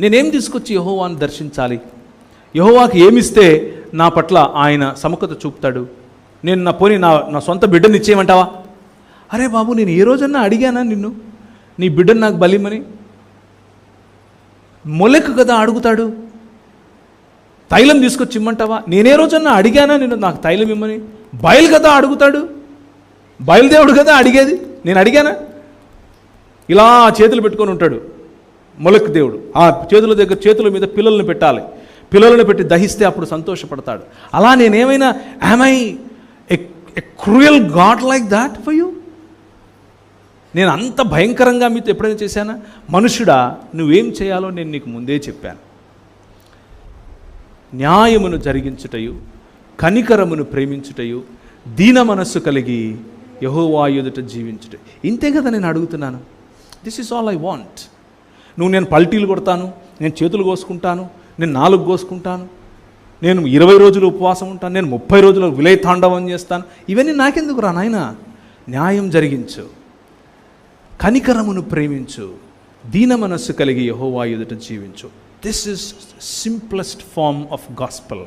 నేనేం తీసుకొచ్చి యహోవాను దర్శించాలి? యహోవాకి ఏమిస్తే నా పట్ల ఆయన సమకత చూపుతాడు? నేను నా పోని నా నా సొంత బిడ్డని ఇచ్చేయమంటావా? అరే బాబు నేను ఏ రోజన్నా అడిగానా నిన్ను? నీ బిడ్డను నాకు బలిమని మొలెకు కదా అడుగుతాడు? తైలం తీసుకొచ్చి ఇమ్మంటావా? నేనే రోజన్నా అడిగానా నేను నాకు తైలం ఇమ్మని? బయలు కదా అడుగుతాడు? బయలుదేవుడు కదా అడిగేది? నేను అడిగానా? ఇలా చేతులు పెట్టుకొని ఉంటాడు. మొలక్ దేవుడు. ఆ చేతుల దగ్గర చేతుల మీద పిల్లల్ని పెట్టాలి. పిల్లలను పెట్టి దహిస్తే అప్పుడు సంతోషపడతాడు. అలా నేనేమైనా I a cruel god like that for you నేను అంత భయంకరంగా మీతో ఎప్పుడైనా చేశానా? మనుషుడా నువ్వేం చేయాలో నేను నీకు ముందే చెప్పాను. న్యాయమును జరిగించుటయు కనికరమును ప్రేమించుటయు దీన మనస్సు కలిగి యహోవా ఎదుట జీవించుట. ఇంతే కదా నేను అడుగుతున్నాను. This is all I want నువ్వు నేను పల్టీలు కొడతాను నేను చేతులు కోసుకుంటాను నేను నాలుగు కోసుకుంటాను నేను ఇరవై రోజులు ఉపవాసం ఉంటాను నేను ముప్పై రోజులు విలయ తాండవం చేస్తాను. ఇవన్నీ నాకెందుకు రా నాయన? న్యాయం జరిగించు. కనికరమును ప్రేమించు. దీన మనస్సు కలిగి యహోవా ఎదుట జీవించు. This is simplest form of gospel